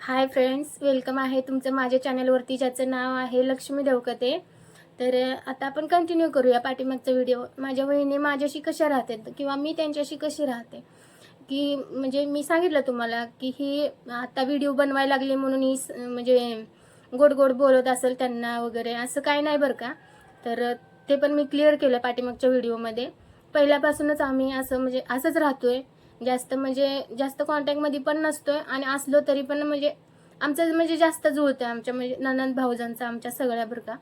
Hi friends welcome आहे तुमचं माझ्या चॅनलवरती ज्याचं नाव आहे लक्ष्मी देवकते. तर आता आपण कंटिन्यू करूया पाठीमागचा व्हिडिओ माझ्या वहिनी माझ्याशी कशा राहते किंवा मी त्यांच्याशी कशी राहते? की म्हणजे मी सांगितलं तुम्हाला की ही आता व्हिडिओ बनवायला लागली म्हणून ही म्हणजे गोड गोड बोलत असेल त्यांना वगैरे असं काही नाही बरं का? तर ते पण मी क्लिअर केलं पाठीमागच्या व्हिडिओमध्ये पहिल्यापासूनच आम्ही असं म्हणजे असंच राहतो आहे जास्त म्हणजे जास्त कॉन्टॅक्टमध्ये पण नसतोय आणि असलो तरी पण म्हणजे आमचं म्हणजे जास्त जुळतं आमच्या म्हणजे ननंद भाऊजांचा आमच्या सगळ्या बरं का.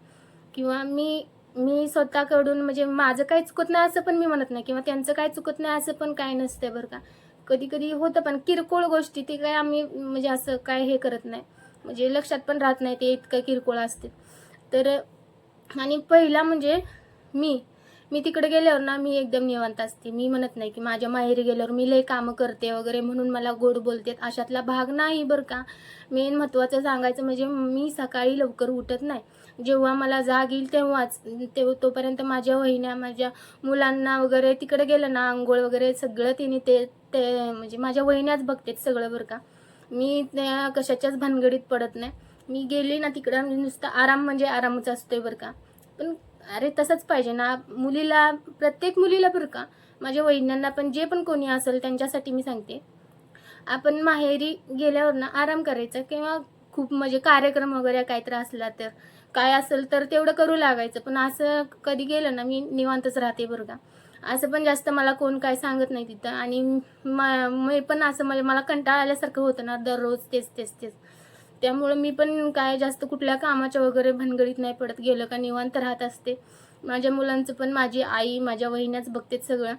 किंवा मी मी स्वतःकडून म्हणजे माझं काही चुकत नाही असं पण मी म्हणत नाही किंवा त्यांचं काही चुकत नाही असं पण काय नसतं बरं का. कधी कधी होतं पण किरकोळ गोष्टी ते काय आम्ही म्हणजे असं काय हे करत नाही. म्हणजे लक्षात पण राहत नाही ते इतकं किरकोळ असते तर आणि पहिला म्हणजे मी मी तिकडे गेल्यावर ना मी एकदम निवांत असते. मी म्हणत नाही की माझ्या माहेरी गेल्यावर मी लय कामं करते वगैरे म्हणून मला गोड बोलते अशातला भाग नाही बरं का. मेन महत्त्वाचं सांगायचं म्हणजे मी सकाळी लवकर उठत नाही. जेव्हा मला जाग येईल तेव्हाच ते तोपर्यंत माझ्या वहिन्या माझ्या मुलांना वगैरे तिकडे गेलं ना आंघोळ वगैरे सगळं तिने ते ते म्हणजे माझ्या वहिन्याच बघतेत सगळं बरं का. मी त्या कशाच्याच भानगडीत पडत नाही. मी गेली ना तिकडं नुसतं आराम म्हणजे आरामच असतोय बरं का. पण अरे तसंच पाहिजे ना. मुलीला प्रत्येक मुलीला बरं का. माझ्या वहिन्यांना पण जे पण कोणी असेल त्यांच्यासाठी मी सांगते. आपण माहेरी गेल्यावर ना आराम करायचा किंवा खूप म्हणजे कार्यक्रम वगैरे काहीतरी असला तर. काय असेल तर तेवढं करू लागायचं. पण असं कधी गेलं ना मी निवांतच राहते बरं का. असं पण जास्त मला कोण काय सांगत नाही तिथं. आणि म- मी पण असं म्हणजे मला कंटाळा आल्यासारखं होतं ना दररोज तेच तेच तेच. त्यामुळं मी पण काय जास्त कुठल्या कामाच्या वगैरे भानगडीत नाही पडत. गेलं का निवांत राहत असते. माझ्या मुलांचं पण माझी आई माझ्या वहिन्याच बघतेत सगळं.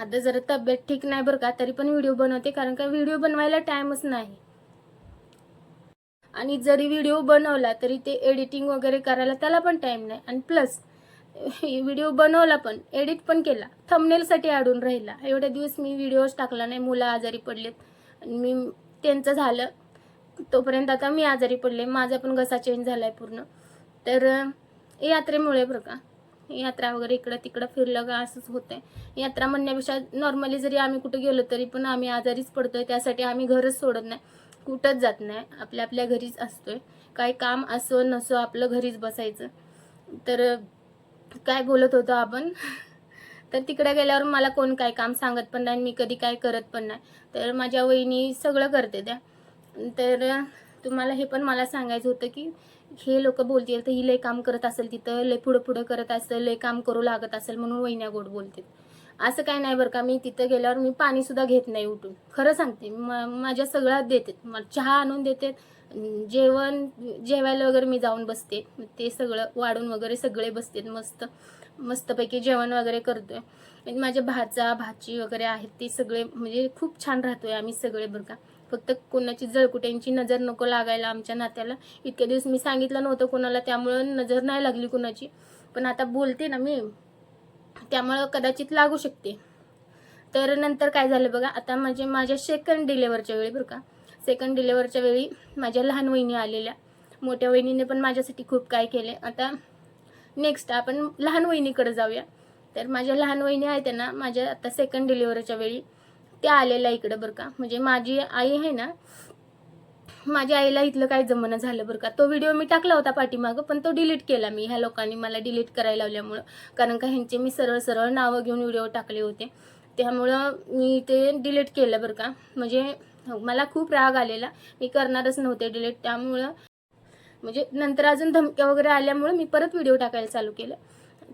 आता जरा तब्येत ठीक नाही बरं का तरी पण व्हिडिओ बनवते कारण का व्हिडिओ बनवायला टाईमच नाही. आणि जरी व्हिडिओ बनवला तरी ते एडिटिंग वगैरे करायला त्याला पण टाईम नाही. आणि प्लस व्हिडिओ बनवला पण एडिट पण केला थमनेलसाठी अडून राहिला. एवढ्या दिवस मी व्हिडिओज टाकला नाही मुलं आजारी पडलेत. आणि मी त्यांचं झालं. तोपर्यंत आता मी आजारी पडले. माझा पण घसा चेंज झाला आहे पूर्ण. तर यात्रेमुळे बरं का. यात्रा वगैरे इकडं तिकडं फिरलं का असंच होतंय. यात्रा म्हणण्यापेक्षा नॉर्मली जरी आम्ही कुठं गेलो तरी पण आम्ही आजारीच पडतोय. त्यासाठी आम्ही घरच सोडत नाही. कुठंच जात नाही. आपल्या आपल्या घरीच असतोय. काय काम असो नसो आपलं घरीच बसायचं. तर काय बोलत होतो आपण? तर तिकडे गेल्यावर मला कोण काय काम सांगत पण नाही मी कधी काय करत पण नाही. तर माझ्या वहिनी सगळं करते त्या. तर तुम्हाला हे पण मला सांगायचं होतं की हे लोक बोलतील तर ही लय काम करत असेल तिथं लय पुढं पुढं करत असेल लय काम करू लागत असेल म्हणून वहिन्या गोड बोलते असं काय नाही बरं का मी तिथं गेल्यावर मी पाणी सुद्धा घेत नाही उठून. खरं सांगते म- माझ्या सगळ्यात देते मला चहा आणून देते जेवण जेवायला वगैरे मी जाऊन बसते ते सगळं वाढून वगैरे सगळे बसतेत मस्त मस्तपैकी जेवण वगैरे करतोय. माझ्या भाचा भाची वगैरे आहेत ते सगळे म्हणजे खूप छान राहतोय आम्ही सगळे बरं का. फक्त कोणाची जळकुट्यांची नजर नको लागायला आमच्या नात्याला. इतके दिवस मी सांगितलं नव्हतं कोणाला त्यामुळं नजर नाही लागली कुणाची. पण आता बोलते ना मी. त्यामुळं कदाचित लागू शकते. तर नंतर काय झालं बघा आता म्हणजे माझ्या सेकंड डिलेवरच्या वेळी बरं का. सेकंड डिलेवरच्या वेळी माझ्या लहान वहिनी आलेल्या. मोठ्या वहिनीने पण माझ्यासाठी खूप काय केले. आता नेक्स्ट आपण लहान वहिनीकडे जाऊया. तर माझ्या लहान वहिनी आहेत ना माझ्या आता सेकंड डिलिव्हरीच्या वेळी. ते आलेला इकडं बरं का. म्हणजे माझी आई आहे ना माझ्या आईला इथलं काय जमणं झालं बरं का. तो व्हिडिओ मी टाकला होता पाठीमागं पण तो डिलीट केला मी. ह्या लोकांनी मला डिलीट करायला लावल्यामुळं. कारण का ह्यांचे मी सरळ सरळ नावं घेऊन व्हिडिओ टाकले होते. त्यामुळं मी ते डिलीट केलं बरं का. म्हणजे मला खूप राग आलेला. मी करणारच नव्हते डिलीट त्यामुळं म्हणजे नंतर अजून धमक्या वगैरे आल्यामुळं मी परत व्हिडिओ टाकायला चालू केलं.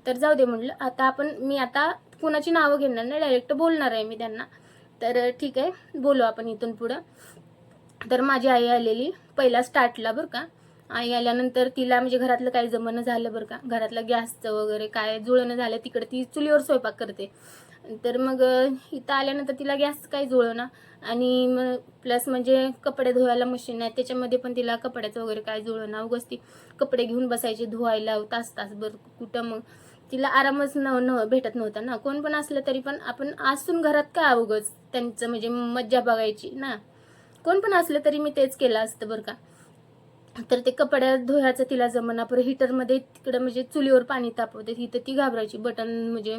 तर जाऊ दे म्हटलं आता आपण मी आता कुणाची नावं घेणार नाही. डायरेक्ट बोलणार आहे मी त्यांना. तर ठीक आहे. बोलू आपण इथून पुढं. तर माझी आई आलेली पहिला स्टार्टला बरं का. आई आल्यानंतर तिला म्हणजे घरातलं काही जमणं झालं बरं का. घरातलं गॅसचं वगैरे काय जुळणं झालं तिकडे ती चुलीवर स्वयंपाक करते. तर मग इथं आल्यानंतर तिला गॅस काही जुळवणं आणि मग प्लस म्हणजे कपडे धुवायला मशीन आहे त्याच्यामध्ये पण तिला कपड्याचं वगैरे काय जुळवणं उगस ती कपडे घेऊन बसायचे धुवायला तास तासभर कुठं मग. तिला आरामच न न भेटत नव्हता ना. कोण पण असलं तरी पण आपण असून घरात काय उगच त्यांचं म्हणजे मज्जा बघायची ना. कोण पण असलं तरी मी तेच केलं असतं बरं का. तर ते कपड्या धुवायचं तिला जमना पर हिटरमध्ये तिकडं म्हणजे चुलीवर पाणी तापवते. तिथं ती घाबरायची. बटन म्हणजे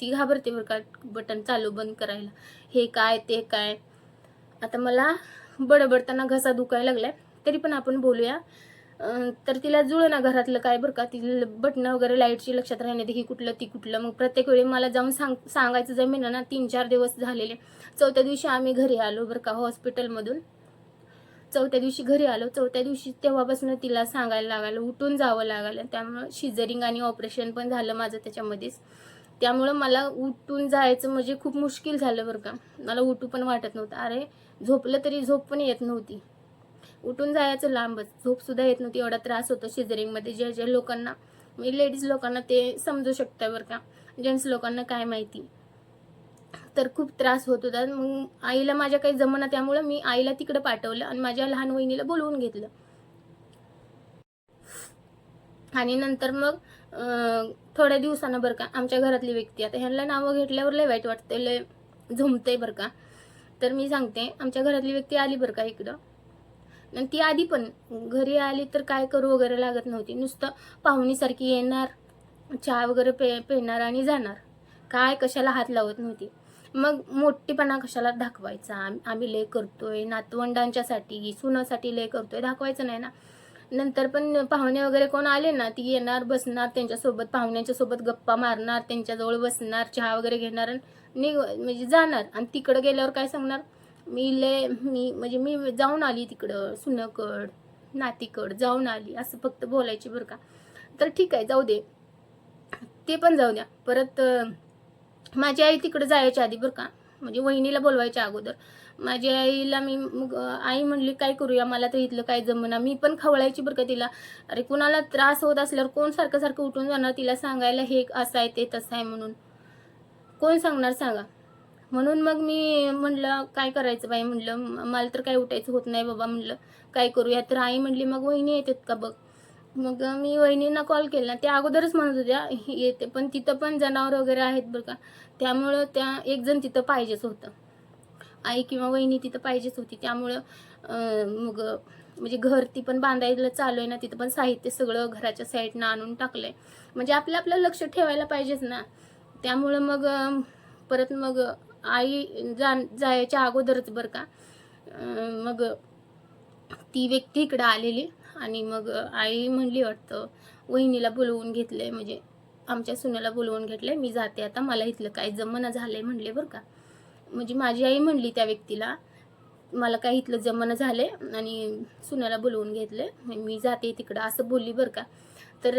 ती घाबरते बरं का बटन चालू बंद करायला. हे काय ते काय. आता मला बडबडताना घसा दुखायला लागलाय. तरी पण आपण बोलूया. तर तिला जुळं ना घरातलं काय बरं का तिला बटणं वगैरे लाईटची लक्षात राहणे ही कुठलं ती कुठलं. मग प्रत्येक वेळी मला जाऊन सांग सांगायचं जमीन ना तीन चार दिवस झालेले. चौथ्या दिवशी आम्ही घरी आलो बरं का हॉस्पिटलमधून. चौथ्या दिवशी घरी आलो. चौथ्या दिवशी तेव्हापासून तिला सांगायला लागलं उठून जावं लागलं त्यामुळं शिजरिंग आणि ऑपरेशन पण झालं माझं त्याच्यामध्येच. त्यामुळं मला उठून जायचं म्हणजे खूप मुश्किल झालं बरं का. मला उठू पण वाटत नव्हतं. अरे झोपलं तरी झोप पण येत नव्हती. उठून जायचं लांबच. झोपसुद्धा येत नव्हती. एवढा त्रास होतो शिजरिंगमध्ये ज्या ज्या लोकांना म्हणजे लेडीज लोकांना ते समजू शकतं बरं का. जेंट्स लोकांना काय माहिती. तर खूप त्रास होत होता. मग आईला माझ्या काही जमना त्यामुळं मी आईला तिकडं पाठवलं आणि माझ्या लहान वहिनीला बोलवून घेतलं. आणि नंतर मग थोड्या दिवसानं बरं का आमच्या घरातली व्यक्ती आता ह्यांना नावं घेतल्यावर लय वाईट वाटतं लय झुमतंय बरं का. तर मी सांगते आमच्या घरातली व्यक्ती आली बरं का इकडं. आणि ती आधी पण घरी आली तर काय करू वगैरे लागत नव्हती. नुसतं पाहुणीसारखी येणार चहा वगैरे पे पेणार आणि जाणार. काय कशाला हात लावत नव्हती. मग मोठेपणा कशाला दाखवायचा? आम्ही लय करतोय नातवंडांच्यासाठी सुनासाठी लय करतोय दाखवायचं नाही ना. नंतर पण पाहुणे वगैरे कोण आले ना ती येणार बसणार त्यांच्यासोबत पाहुण्यांच्या सोबत गप्पा मारणार त्यांच्याजवळ बसणार चहा वगैरे घेणार आणि म्हणजे जाणार. आणि तिकडं गेल्यावर काय सांगणार? मी लय मी म्हणजे मी जाऊन आली तिकडं सुनकड नातीकड जाऊन आली असं फक्त बोलायची बरं का. तर ठीक आहे जाऊ दे. ते पण जाऊ द्या. परत माझी आई तिकडे जायच्या आधी बरं का म्हणजे वहिनीला बोलवायच्या अगोदर. माझ्या आईला मी मग आई म्हणली काय करूया मला तर इथलं काय जमना. मी पण खवळायची बरं का तिला. अरे कुणाला त्रास होत असल्यावर कोण सारखं सारखं उठून जाणार तिला सांगायला हे असं आहे ते तसं आहे म्हणून. कोण सांगणार सांगा. म्हणून मग मी म्हणलं काय करायचं बाई? म्हणलं मला तर काय उठायचं होत नाही बाबा. म्हणलं काय करूया? तर आई म्हणली मग वहिनी येतात का बघ? मग मी वहिनींना कॉल केला. त्या अगोदरच म्हणत होत्या येते. पण तिथं पण जनावर वगैरे आहेत बरं का. त्यामुळं त्या एक जण तिथं पाहिजेच होतं. आई किंवा वहिनी तिथं पाहिजेच होती. त्यामुळं मग म्हणजे घर ती पण बांधायला चालू आहे ना तिथं पण साहित्य सगळं घराच्या साईडनं आणून टाकलंय. म्हणजे आपलं आपलं लक्ष ठेवायला पाहिजेच ना. त्यामुळं मग परत मग आई जा जायच्या अगोदरच बरं का मग ती व्यक्ती इकडं आलेली आणि मग आई म्हणली वाटतं वहिनीला बोलवून घेतलंय म्हणजे आमच्या सुनेला बोलवून घेतलंय मी जाते आता मला इथलं काय जमना झालंय म्हणले बरं का. म्हणजे माझी आई म्हणली त्या व्यक्तीला मला काय इथलं जमना झालंय आणि सुनाला बोलवून घेतलंय मी जाते तिकडं असं बोलली बरं का. तर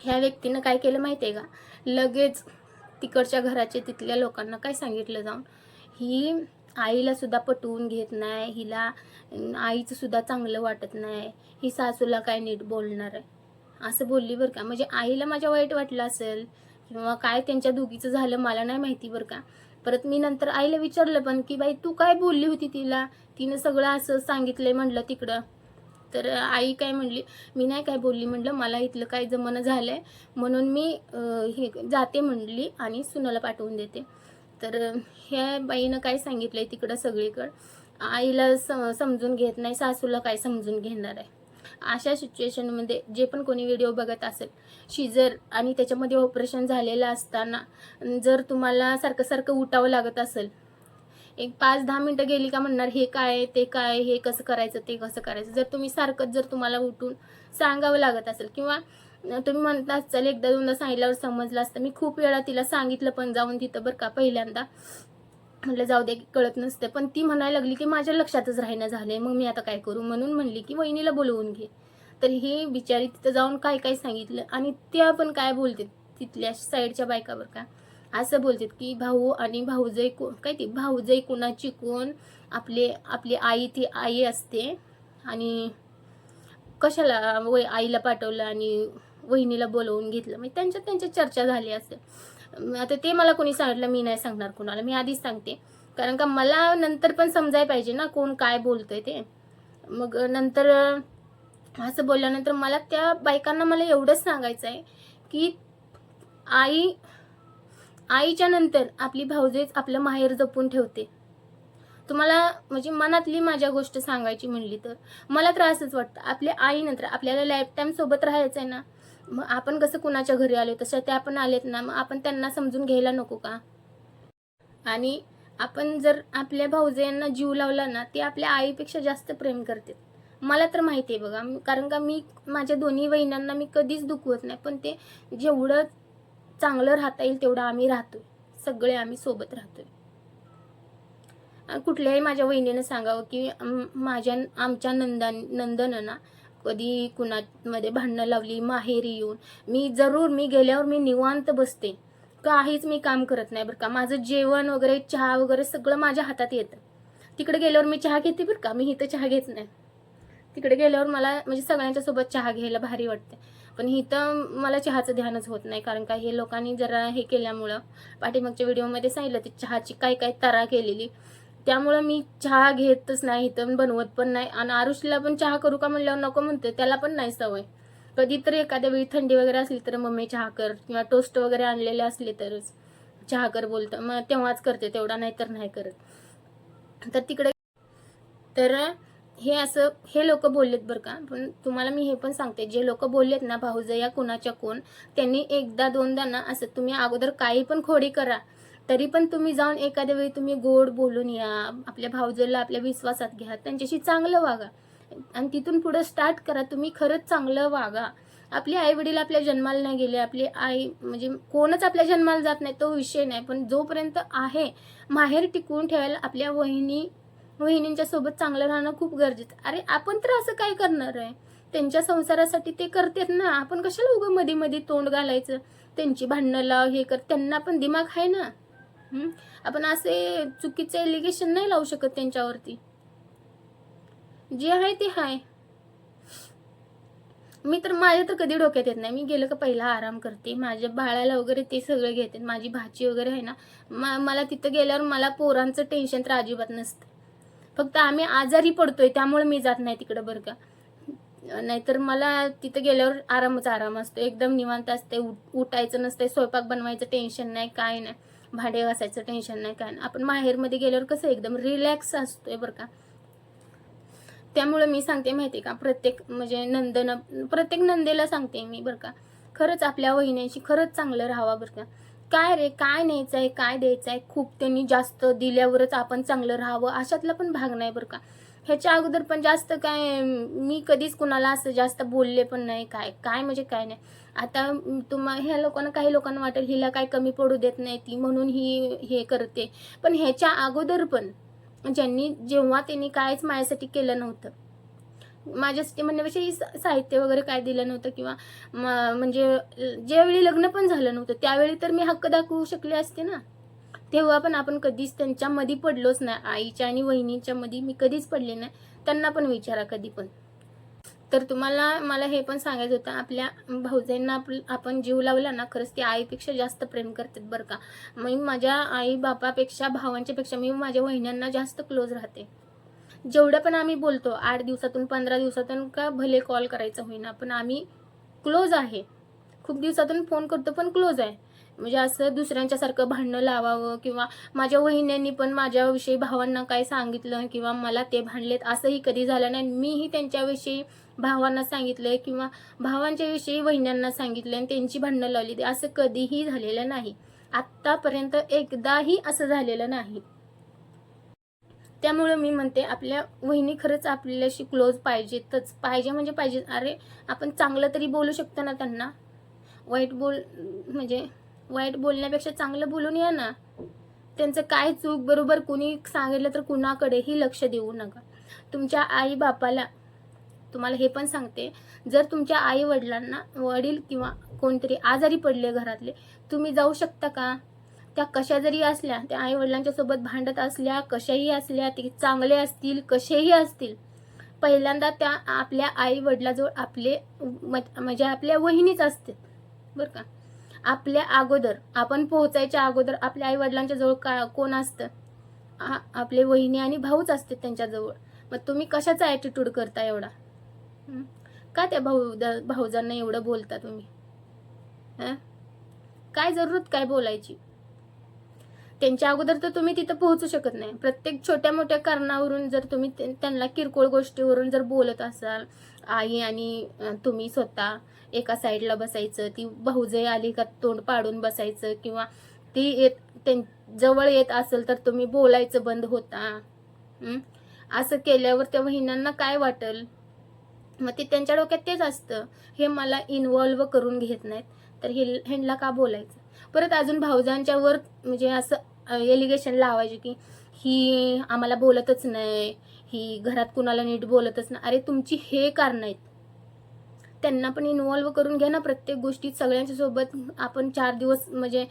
ह्या व्यक्तीनं काय केलं माहिती आहे का लगेच तिकडच्या घराचे तिथल्या लोकांना काय सांगितलं जाऊन? ही आईला सुद्धा पटवून घेत नाही हिला आईचं सुद्धा चांगलं वाटत नाही ही सासूला काय नीट बोलणार आहे? असं बोलली बरं का? म्हणजे आईला माझ्या वाईट वाटलं असेल किंवा काय त्यांच्या दोघीचं झालं मला नाही माहिती बरं का? परत मी नंतर आईला विचारलं पण की बाई तू काय बोलली होती तिला? तिनं सगळं असं सांगितलंय म्हणलं तिकडं. तर आई काय म्हणली मी नाही काय बोलली म्हणलं मला इथलं काय जमणं झालं आहे म्हणून मी हे जाते म्हणली आणि सुनाला पाठवून देते. तर ह्या बाईनं काय सांगितलं आहे तिकडं सगळीकडं? आईला स समजून घेत नाही सासूला काय समजून घेणार आहे? अशा सिच्युएशनमध्ये जे पण कोणी व्हिडिओ बघत असेल शिजर आणि त्याच्यामध्ये ऑपरेशन झालेलं असताना जर तुम्हाला सारखं सारखं उठावं लागत असेल एक पाच दहा मिनटं गेली का म्हणणार हे काय ते काय हे कसं करायचं ते कसं करायचं? जर तुम्ही सारखंच जर तुम्हाला उठून सांगावं लागत असेल किंवा तुम्ही म्हणता असाल एकदा दोनदा सांगितल्यावर समजलं असतं. मी खूप वेळा तिला सांगितलं पण जाऊन तिथं बरं का पहिल्यांदा. म्हटलं जाऊ दे कळत नसते. पण ती म्हणायला लागली की माझ्या लक्षातच राहिनं झालंय मग मी आता काय करू? म्हणून म्हणली की वहिनीला बोलवून घे. तर ही बिचारी तिथं जाऊन काय काय सांगितलं आणि त्या पण काय बोलते तिथल्या साईडच्या बायकावर का. असं बोलतात की भाऊ आणि भाऊजई को काय ती भाऊजई कुणाची कोण? आपले आपली आई ती आई असते. आणि कशाला वय आईला पाठवलं आणि वहिनीला बोलवून घेतलं? म्हणजे त्यांच्यात त्यांच्या चर्चा झाली असते आता ते मला कोणी सांगितलं मी नाही सांगणार कोणाला. मी आधीच सांगते. कारण का मला नंतर पण समजायला पाहिजे ना कोण काय बोलतंय ते. मग नंतर असं बोलल्यानंतर मला त्या बायकांना मला एवढंच सांगायचं आहे की आई आईच्या नंतर आपली भाऊजेच आपलं माहेर जपून ठेवते. तुम्हाला म्हणजे मनातली माझ्या गोष्ट सांगायची म्हणली तर मला त्रासच वाटतं. आपल्या आईनंतर आपल्याला लाईफ टाईम सोबत राहायचं आहे ना मग आपण कसं कुणाच्या घरी आलो? तशा त्या पण आलेत ना मग आपण त्यांना समजून घ्यायला नको का? आणि आपण जर आपल्या भाऊजायांना जीव लावला ना ते आपल्या आईपेक्षा जास्त प्रेम करते मला तर माहिती आहे बघा कारण का मी माझ्या दोन्ही वहिनांना मी कधीच दुखवत नाही पण ते जेवढं चांगलं राहता येईल तेवढं आम्ही राहतो सगळे आम्ही सोबत राहतो कुठल्याही माझ्या वहिनीनं सांगावं की माझ्या आमच्या नंदा नंदनं ना कधी कुणामध्ये भांडणं लावली माहेरी येऊन मी जरूर मी गेल्यावर मी निवांत बसते. काहीच मी काम करत नाही बरं का. माझं जेवण वगैरे चहा वगैरे सगळं माझ्या हातात येतं. तिकडे गेल्यावर मी चहा घेते बरं का? मी इथं चहा घेत नाही. तिकडे गेल्यावर मला म्हणजे सगळ्यांच्या सोबत चहा घ्यायला भारी वाटते. पण इथं मला चहाचं ध्यानच होत नाही कारण का हे लोकांनी जरा हे केल्यामुळं पाठीमागच्या व्हिडिओमध्ये सांगितलं ती चहाची काय काय तरा केलेली. त्यामुळं मी चहा घेतच नाही इथं बनवत पण नाही. आणि आरुषीला पण चहा करू का म्हणल्यावर नको म्हणते त्याला पण नाही सवय. कधीतरी एखाद्या वेळी थंडी वगैरे असली तर मम्मी चहा कर किंवा टोस्ट वगैरे आणलेले असले तरच चहा कर बोलतं. मग तेव्हाच करते तेवढा नाही तर नाही करत. तर तिकडे तर हे असं हे लोक बोललेत बरं का. पण तुम्हाला मी हे पण सांगते जे लोक बोललेत ना भाऊजया कुणाच्या कोण त्यांनी एकदा दोनदा ना असं तुम्ही अगोदर काही पण खोडी करा. तरी पण तुम्ही जाऊन एखाद्या वेळी तुम्ही गोड बोलून या आपल्या भाऊजला आपल्या विश्वासात घ्या त्यांच्याशी चांगलं वागा. आणि तिथून पुढं स्टार्ट करा तुम्ही खरंच चांगलं वागा. आपले आई वडील आपल्या जन्माला नाही गेले आपली आई म्हणजे कोणच आपल्या जन्माला जात नाही तो विषय नाही. पण जोपर्यंत आहे माहेर टिकवून ठेवायला आपल्या वहिनी वहिनींच्या सोबत चांगलं राहणं खूप गरजेचं अरे आपण तर असं काय करणार आहे? त्यांच्या संसारासाठी ते करतात ना. आपण कशाला उगं मध्ये मध्ये तोंड घालायचं? त्यांची भांडणं लाव हे कर. त्यांना पण दिमाग आहे ना. आपण असे चुकीचे एलिगेशन नाही लावू शकत त्यांच्यावरती. जे आहे ते आहे. मी तर माझ्या तर कधी डोक्यात येत नाही. मी गेलं का पहिला आराम करते. माझ्या बाळाला वगैरे ते सगळं घेते. माझी भाची वगैरे आहे ना. मा- मला तिथं गेल्यावर मला पोरांचं टेन्शन तर अजिबात नसतं. फक्त आम्ही आजारी पडतोय त्यामुळे मी जात नाही तिकडं बरं का. नाहीतर मला तिथं गेल्यावर आरामच आराम असतो. एकदम निवांत असते उठायचं नसतंय स्वयंपाक बनवायचं टेन्शन नाही काय नाही. भांडे घासायचं टेन्शन नाही काय नाही. आपण माहेरमध्ये गेल्यावर कसं एकदम रिलॅक्स असतोय बरं का. त्यामुळे मी सांगते माहिती का प्रत्येक म्हणजे नंदन प्रत्येक नंदेला सांगते मी बरं का. खरंच आपल्या वहिन्यांशी खरंच चांगलं राहावा बरं का. काय रे काय न्यायचं आहे काय द्यायचं आहे खूप त्यांनी जास्त दिल्यावरच आपण चांगलं राहावं अशातला पण भाग नाही बरं का. ह्याच्या अगोदर पण जास्त काय मी कधीच कुणाला असं जास्त बोलले पण नाही काय काय म्हणजे काय नाही. आता तुम्हा ह्या लोकांना काही लोकांना वाटेल हिला काय कमी पडू देत नाही ती म्हणून ही हे करते. पण ह्याच्या अगोदर पण ज्यांनी जेव्हा त्यांनी कायच माझ्यासाठी केलं नव्हतं माझ्यासाठी म्हणण्यापेक्षा ही साहित्य वगैरे काय दिलं नव्हतं किंवा म- म्हणजे ज्यावेळी लग्न पण झालं नव्हतं त्यावेळी तर मी हक्क दाखवू शकले असते ना. तेव्हा पण आपण कधीच त्यांच्या मध्ये पडलोच नाही. आईच्या आणि वहिनीच्या मध्ये मी कधीच पडले नाही. त्यांना पण विचारा कधी पण. तर तुम्हाला मला हे पण सांगायचं होतं आपल्या भाऊजाईंना आप आपण जीव लावला ना खरंच ते आईपेक्षा जास्त प्रेम करतात बरं का. मी माझ्या आई बापापेक्षा भावांच्यापेक्षा मी माझ्या वहिन्यांना जास्त क्लोज राहते. जेवढं पण आम्ही बोलतो आठ दिवसातून पंधरा दिवसातून का भले कॉल करायचं होईना पण आम्ही क्लोज आहे. खूप दिवसातून फोन करतो पण क्लोज आहे. म्हणजे असं दुसऱ्यांच्यासारखं भांडणं लावावं किंवा माझ्या वहिन्यांनी पण माझ्याविषयी भावांना काय सांगितलं किंवा मला ते भांडलेत असंही कधी झालं नाही. मीही त्यांच्याविषयी भावांना सांगितलंय किंवा भावांच्याविषयी वहिन्यांना सांगितलं आणि त्यांची भांडणं लावली असं कधीही झालेलं नाही. आत्तापर्यंत एकदाही असं झालेलं नाही. त्यामुळं मी म्हणते आपल्या वहिनी खरंच आपल्याशी क्लोज पाहिजेतच. पाहिजे म्हणजे पाहिजे. अरे आपण चांगलं तरी बोलू शकतो ना त्यांना. वाईट बोल म्हणजे वाईट बोलण्यापेक्षा चांगलं बोलून या ना. त्यांचं काय चूक बरोबर कुणी सांगितलं तर कुणाकडेही लक्ष देऊ नका. तुमच्या आई बापाला तुम्हाला हे पण सांगते जर तुमच्या आई वडिलांना वडील किंवा कोणतरी आजारी पडले घरातले तुम्ही जाऊ शकता का? त्या कशा जरी असल्या त्या आई वडिलांच्या सोबत भांडत असल्या कशाही असल्या ते चांगले असतील कसेही असतील पहिल्यांदा त्या आपल्या आई वडिलाजवळ आपले म- म्हणजे आपल्या वहिनीच असते बरं का? आपल्या अगोदर आपण पोहोचायच्या अगोदर आपल्या आई वडिलांच्या जवळ का कोण असतं? आपले वहिनी आणि भाऊच असते त्यांच्याजवळ. मग तुम्ही कशाचा ॲटिट्यूड करता एवढा? का त्या भाऊ द- भाऊजांना एवढं बोलता तुम्ही? काय जरूरत काय बोलायची? त्यांच्या अगोदर तर तुम्ही तिथं पोहोचू शकत नाही. प्रत्येक छोट्या मोठ्या कारणावरून जर तुम्ही ते- त्यांना किरकोळ गोष्टीवरून जर बोलत असाल आई आणि तुम्ही स्वतः एका साईडला बसायचं ती भाऊजय आली का तोंड पाडून बसायचं किंवा ती येत त्यां जवळ येत असेल तर तुम्ही बोलायचं बंद होता. असं केल्यावर त्या वहिन्यांना काय वाटेल? मग ते त्यांच्या डोक्यात तेच असतं. हे मला इन्वॉल्व करून घेत नाहीत. तर हे ह्यांना का बोलायचं? परत अजून भाऊजांच्या वर म्हणजे असं एलिगेशन लावायचे की ही आम्हाला बोलतच नाही ही घरात कुणाला नीट बोलतच नाही. अरे तुमची हे कारण आहेत. त्यांना पण इन्वॉल्व करून घ्या ना प्रत्येक गोष्टीत. सगळ्यांच्या सोबत आपण चार दिवस म्हणजे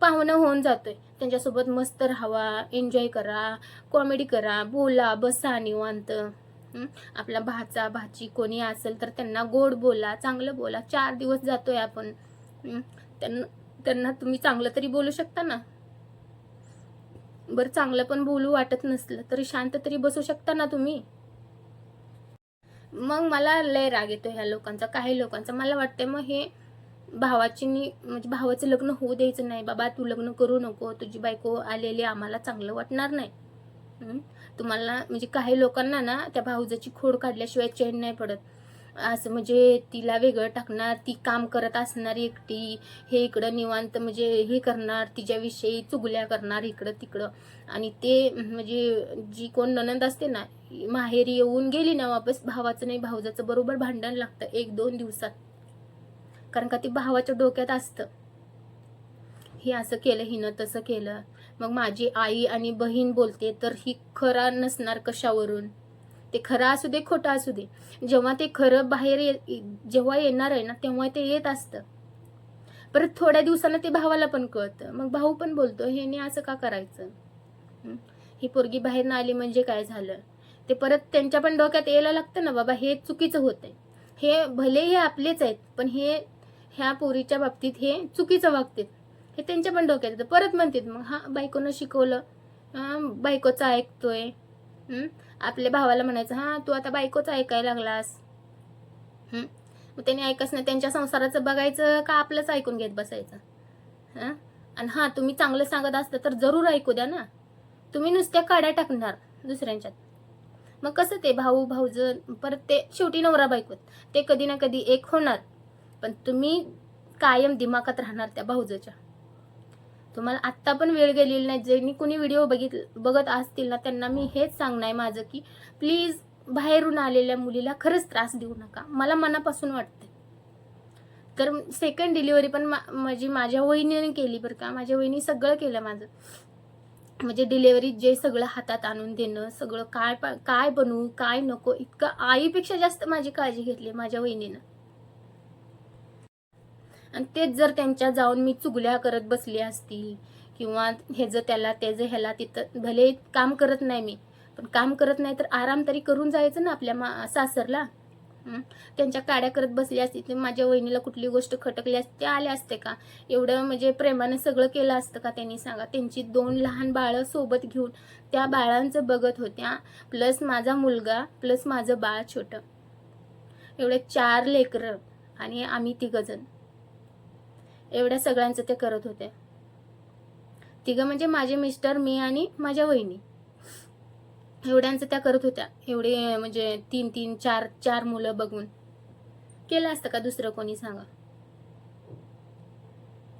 पाहुणं होऊन जातोय. त्यांच्यासोबत मस्त राहावा एन्जॉय करा कॉमेडी करा बोला बसा निवांत. आपला भाचा भाची कोणी असेल तर त्यांना गोड बोला चांगलं बोला. चार दिवस जातोय आपण. त्यांना त्यांना तुम्ही चांगलं तरी बोलू शकता ना? बरं चांगलं पण बोलू वाटत नसलं तरी शांत तरी बसू शकता ना तुम्ही? मग मला लय राग येतो ह्या लोकांचा काही लोकांचा. मला वाटतं मग हे भावाची म्हणजे भावाचं लग्न होऊ द्यायचं नाही. बाबा तू लग्न करू नको. तुझी बायको आलेली आम्हाला चांगलं वाटणार नाही. तुम्हाला म्हणजे काही लोकांना ना त्या भाऊजाची खोड काढल्याशिवाय चैन नाही पडत. असं म्हणजे तिला वेगळं टाकणार ती काम करत असणार एकटी हे इकडं निवांत म्हणजे हे करणार तिच्याविषयी चुगल्या करणार इकडं तिकडं. आणि ते म्हणजे जी कोण ननंद असते ना माहेरी येऊन गेली ना वापस भावाचं नाही भाऊजाचं बरोबर भांडण लागतं एक दोन दिवसात. कारण का ते भावाच्या डोक्यात असतं. हे असं केलं हिनं तसं केलं. मग माझी आई आणि बहीण बोलते तर ही खरा नसणार कशावरून? ते खरं असू दे खोटं असू दे. जेव्हा ते खरं बाहेर ये जेव्हा येणार आहे ना तेव्हा ते येत असतं. परत थोड्या दिवसानं ते भावाला पण कळतं. मग भाऊ पण बोलतो हेने असं का करायचं? ही? पोरगी बाहेर ना आली म्हणजे काय झालं? ते परत त्यांच्या पण डोक्यात यायला लागतं ना बाबा हे चुकीचं होतंय. हे भले हे आपलेच आहेत पण हे ह्या पोरीच्या बाबतीत हे चुकीचं वागतात. हे त्यांच्या पण डोक्यात येतं. परत म्हणतात मग हा बायकोनं शिकवलं. बायकोचं ऐकतोय. आपल्या भावाला म्हणायचं हां तू आता बायकोच ऐकायला लागलास. मग त्यांनी ऐकच नाही त्यांच्या संसाराचं बघायचं का आपलंच ऐकून घेत बसायचं? हां? आणि हां तुम्ही चांगलं सांगत असतं तर जरूर ऐकू द्या ना. तुम्ही नुसत्या काड्या टाकणार दुसऱ्यांच्यात. मग कसं ते भाऊ भाऊज परत ते शेवटी नवरा बायकोत ते कधी ना कधी एक होणार. पण तुम्ही कायम दिमाखात राहणार त्या भाऊजच्या. तुम्हाला आत्ता पण वेळ गेलेली नाही. ज्यांनी कुणी व्हिडिओ बघित बघत असतील ना त्यांना मी हेच सांगणं आहे माझं की प्लीज बाहेरून आलेल्या मुलीला खरंच त्रास देऊ नका. मला मनापासून वाटते तर सेकंड डिलिव्हरी पण मा माझी माझ्या वहिनीने केली बरं का. माझ्या वहिनी सगळं केलं माझं. म्हणजे डिलेवरीत जे सगळं हातात आणून देणं सगळं काय काय बनवू काय नको इतकं आईपेक्षा जास्त माझी काळजी घेतली माझ्या वहिनीनं. आणि तेच जर त्यांच्या जाऊन मी चुगल्या करत बसली असती किंवा ह्याचं त्याला त्याचं ह्याला तिथं भले काम करत नाही मी पण काम करत नाही तर आराम तरी करून जायचं ना आपल्या मा सासरला? त्यांच्या काड्या करत बसली असती ते माझ्या वहिनीला कुठली गोष्ट खटकली असते ते आले असते का? एवढं म्हणजे प्रेमानं सगळं केलं असतं का त्यांनी सांगा? त्यांची दोन लहान बाळं सोबत घेऊन त्या बाळांचं बघत होत्या. प्लस माझा मुलगा प्लस माझं बाळ छोटं. एवढे चार लेकरं आणि आम्ही तिघजण. एवढ्या सगळ्यांचं ते करत होते. तिघं म्हणजे माझे मिस्टर मी आणि माझ्या वहिनी. एवढ्यांचं त्या करत होत्या. एवढे म्हणजे तीन तीन चार चार मुलं बघून. केलं असतं का दुसरं कोणी सांगा?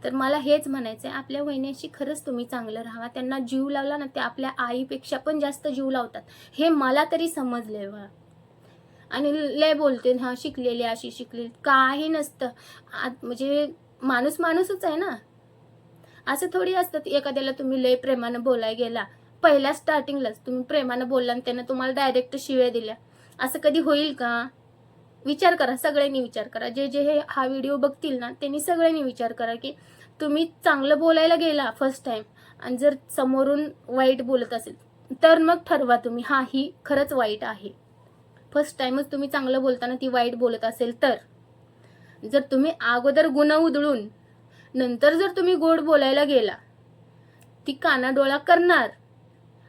तर मला हेच म्हणायचं आहे आपल्या वहिन्याशी खरंच तुम्ही चांगलं राहा. त्यांना जीव लावला ना ते आपल्या आईपेक्षा पण जास्त जीव लावतात. हे मला तरी समजलंय आणि लय बोलते हा शिकलेली अशी शिकलेली. काही नसतं. म्हणजे माणूस माणूसच आहे ना. असं थोडी असतं एखाद्याला तुम्ही लय प्रेमानं बोलाय गेला. पहिल्या स्टार्टिंगलाच तुम्ही प्रेमानं बोलला आणि त्यानं तुम्हाला डायरेक्ट शिव्या दिल्या. असं कधी होईल का? विचार करा सगळ्यांनी विचार करा. जे जे हे हा व्हिडिओ बघतील ना त्यांनी सगळ्यांनी विचार करा की तुम्ही चांगलं बोलायला गेला फर्स्ट टाइम आणि जर समोरून वाईट बोलत असेल तर मग ठरवा तुम्ही हा ही खरंच वाईट आहे. फर्स्ट टाइमच तुम्ही चांगलं बोलताना ती वाईट बोलत असेल तर. जर तुम्ही अगोदर गुन्हा उधळून नंतर जर तुम्ही गोड बोलायला गेला ती कानाडोळा करणार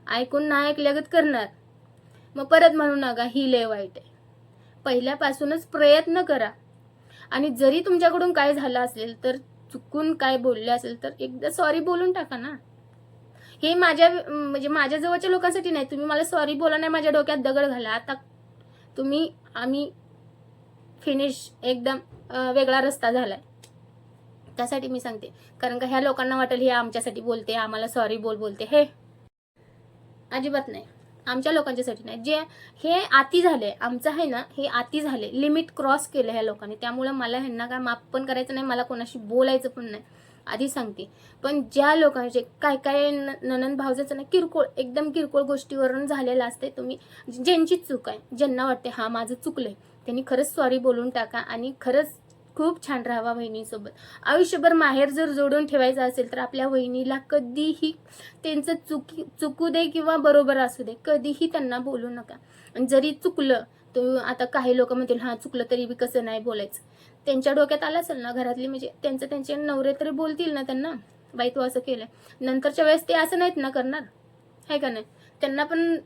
ऐकून ना ऐकल्यागत करणार. मग परत म्हणू नका ही लय वाईट आहे. पहिल्यापासूनच प्रयत्न करा. आणि जरी तुमच्याकडून काय झालं असेल तर चुकून काय बोलले असेल तर एकदा सॉरी बोलून टाका ना. हे माझ्या म्हणजे माझ्या जवळच्या लोकांसाठी नाही तुम्ही मला सॉरी बोला नाही माझ्या डोक्यात दगड घाला. आता तुम्ही आम्ही फिनिश एकदम वेगळा रस्ता झालाय. त्यासाठी मी सांगते. कारण का ह्या लोकांना वाटेल हे आमच्यासाठी बोलते आम्हाला सॉरी बोल बोलते. हे अजिबात नाही. आमच्या लोकांच्यासाठी नाही. जे हे आती झाले आमचं आहे ना हे आती झाले. लिमिट क्रॉस केलं ह्या लोकांनी. त्यामुळं मला ह्यांना काय माफ पण करायचं नाही मला कोणाशी बोलायचं पण नाही. आधी सांगते. पण ज्या लोकांचे काय काय न- ननंद भावजाचं ना किरकोळ एकदम किरकोळ गोष्टीवरून झालेलं असते तुम्ही ज्यांची चूक आहे ज्यांना वाटते हा माझं चुकलंय. त्यांनी खरंच सॉरी बोलून टाका आणि खरंच खूप छान राहावा वहिनीसोबत. आयुष्यभर माहेर जर जोडून ठेवायचं असेल तर आपल्या वहिनीला कधीही त्यांचं चुकी चुकू दे किंवा बरोबर असू दे कधीही त्यांना बोलू नका. आणि जरी चुकलं तर आता काही लोक म्हणतील हां चुकलं तरी बी कसं नाही बोलायचं. त्यांच्या डोक्यात आलं असेल ना घरातली म्हणजे त्यांचं त्यांचे नवरे तरी बोलतील ना त्यांना. बाई तू असं केलं नंतरच्या वेळेस ते असं नाहीत ना करणार. आहे का नाही? त्यांना पण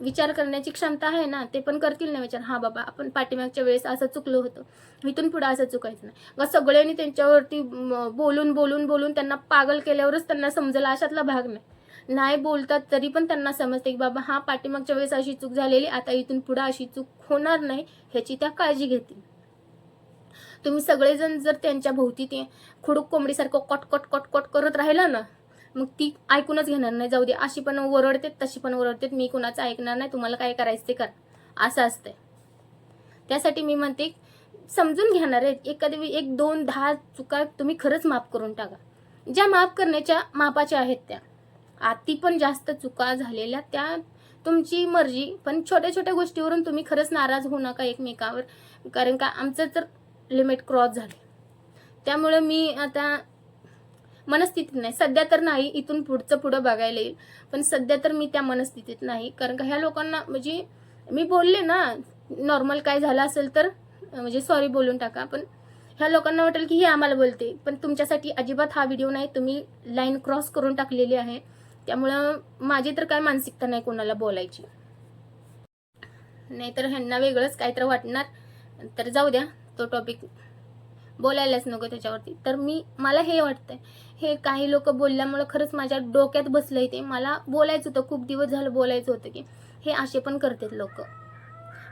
विचार करण्याची क्षमता आहे ना ते पण करतील ना विचार. हा बाबा आपण पाठीमागच्या वेळेस असं चुकलो होतं. इथून पुढे असं चुकायचं नाही. मग सगळ्यांनी त्यांच्यावरती बोलून बोलून बोलून त्यांना पागल केल्यावरच त्यांना समजेल अशातला भाग नाही. नाही बोलतात तरी पण त्यांना समजते की बाबा हा पाठीमागच्या वेळेस अशी चूक झालेली आता इथून पुढे अशी चूक होणार नाही ह्याची त्या काळजी घेतील. तुम्ही सगळेजण जर त्यांच्या भोवती ते खुडूक कोंबडीसारखं कट कट कट कट करत राहिला ना मग ती ऐकूनच घेणार नाही. जाऊ दे अशी पण ओरडतेत तशी पण ओरडतेत. मी कुणाचं ऐकणार नाही. तुम्हाला काय करायचं ते करा. असं असतंय. त्यासाठी मी म्हणते समजून घेणार आहे. एखादी वेळी एक दोन दहा चुका तुम्ही खरंच माफ करून टाका. ज्या माफ करण्याच्या मापाच्या आहेत त्या. आती पण जास्त चुका झालेल्या त्या तुमची मर्जी. पण छोट्या छोट्या गोष्टीवरून तुम्ही खरंच नाराज होऊ नका एकमेकावर. कारण का आमचं तर लिमिट क्रॉस झाली. त्यामुळं मी आता मनस्थितीत नाही. सध्या तर नाही इथून पुढचं पुढं बघायला येईल. पण सध्या तर मी त्या मनस्थितीत नाही. कारण का ह्या लोकांना म्हणजे मी बोलले ना नॉर्मल काय झालं असेल तर म्हणजे सॉरी बोलून टाका. पण ह्या लोकांना वाटेल की ही आम्हाला बोलते. पण तुमच्यासाठी अजिबात हा व्हिडिओ नाही. तुम्ही लाईन क्रॉस करून टाकलेली आहे. त्यामुळं माझी तर काय मानसिकता नाही कोणाला बोलायची. नाहीतर ह्यांना वेगळंच काहीतरी वाटणार. तर जाऊ द्या. तो टॉपिक बोलायलाच नको त्याच्यावरती. तर मी मला हे वाटतंय हे काही लोक बोलल्यामुळं खरंच माझ्या डोक्यात बसलंय ते. मला बोलायचं होतं खूप दिवस झालं बोलायचं होतं की हे असे पण करतात लोक.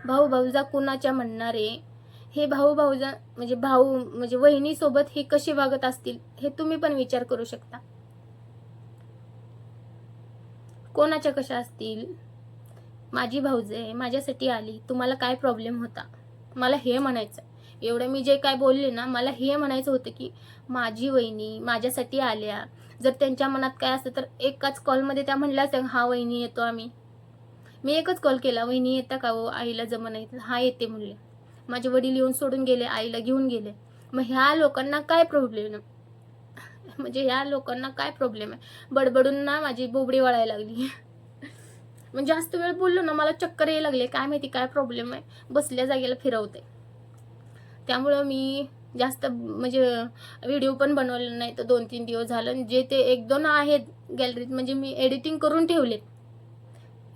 भाऊ भाऊजा कुणाच्या म्हणणारे? हे भाऊ भाऊजा म्हणजे भाऊ म्हणजे वहिनीसोबत हे कसे वागत असतील हे तुम्ही पण विचार करू शकता. कोणाच्या कशा असतील? माझी भाऊजे माझ्यासाठी आली तुम्हाला काय प्रॉब्लेम होता? मला हे म्हणायचं एवढं मी जे काय बोलले ना मला हे म्हणायचं होतं की माझी वहिनी माझ्यासाठी आल्या. जर त्यांच्या मनात काय असतं तर एकाच कॉलमध्ये त्या म्हणल्या असत्या हा वहिनी येतो आम्ही. मी एकच कॉल केला वहिनी येता का हो? आईला जमा नाही हा येते म्हणले. माझे वडील येऊन सोडून गेले आईला घेऊन गेले. मग ह्या लोकांना काय प्रॉब्लेम म्हणजे ह्या लोकांना काय प्रॉब्लेम आहे बडबडून ना माझी बोबडी वळायला लागली. मग जास्त वेळ बोललो ना मला चक्कर यायला लागले. काय माहिती काय प्रॉब्लेम आहे? बसल्या जागेला फिरवते. त्यामुळं मी जास्त म्हणजे व्हिडिओ पण बनवले नाही तर दोन तीन दिवस झालं. जे ते एक दोन आहेत गॅलरीत म्हणजे मी एडिटिंग करून ठेवलेत.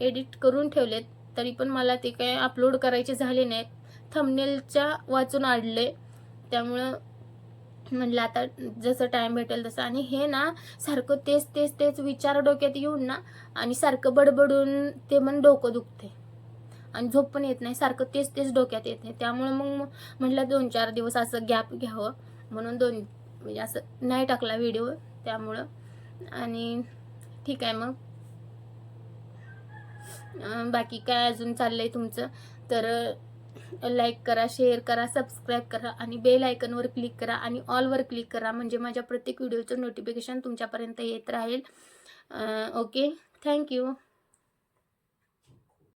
एडिट करून ठेवलेत तरी पण मला ते काय अपलोड करायचे झाले नाहीत. थंबनेलच्या वाचून आणले त्यामुळं म्हणलं आता जसं टाईम भेटेल तसं. आणि हे ना सारखं तेच तेच तेच विचार डोक्यात येऊन ना आणि सारखं बडबडून ते मन डोकं दुखते आणि झोप पण येत नाही. सारखं तेच तेच डोक्यात येत नाही. त्यामुळं मग म्हटलं दोन चार दिवस असं गॅप घ्यावं. म्हणून दोन म्हणजे असं नाही टाकला व्हिडिओ त्यामुळं. आणि ठीक आहे मग. बाकी काय अजून चाललंय तुमचं? तर लाईक करा शेअर करा सबस्क्राईब करा आणि बेल आयकनवर क्लिक करा आणि ऑलवर क्लिक करा. म्हणजे माझ्या प्रत्येक व्हिडिओचं नोटिफिकेशन तुमच्यापर्यंत येत राहील. Okay thank you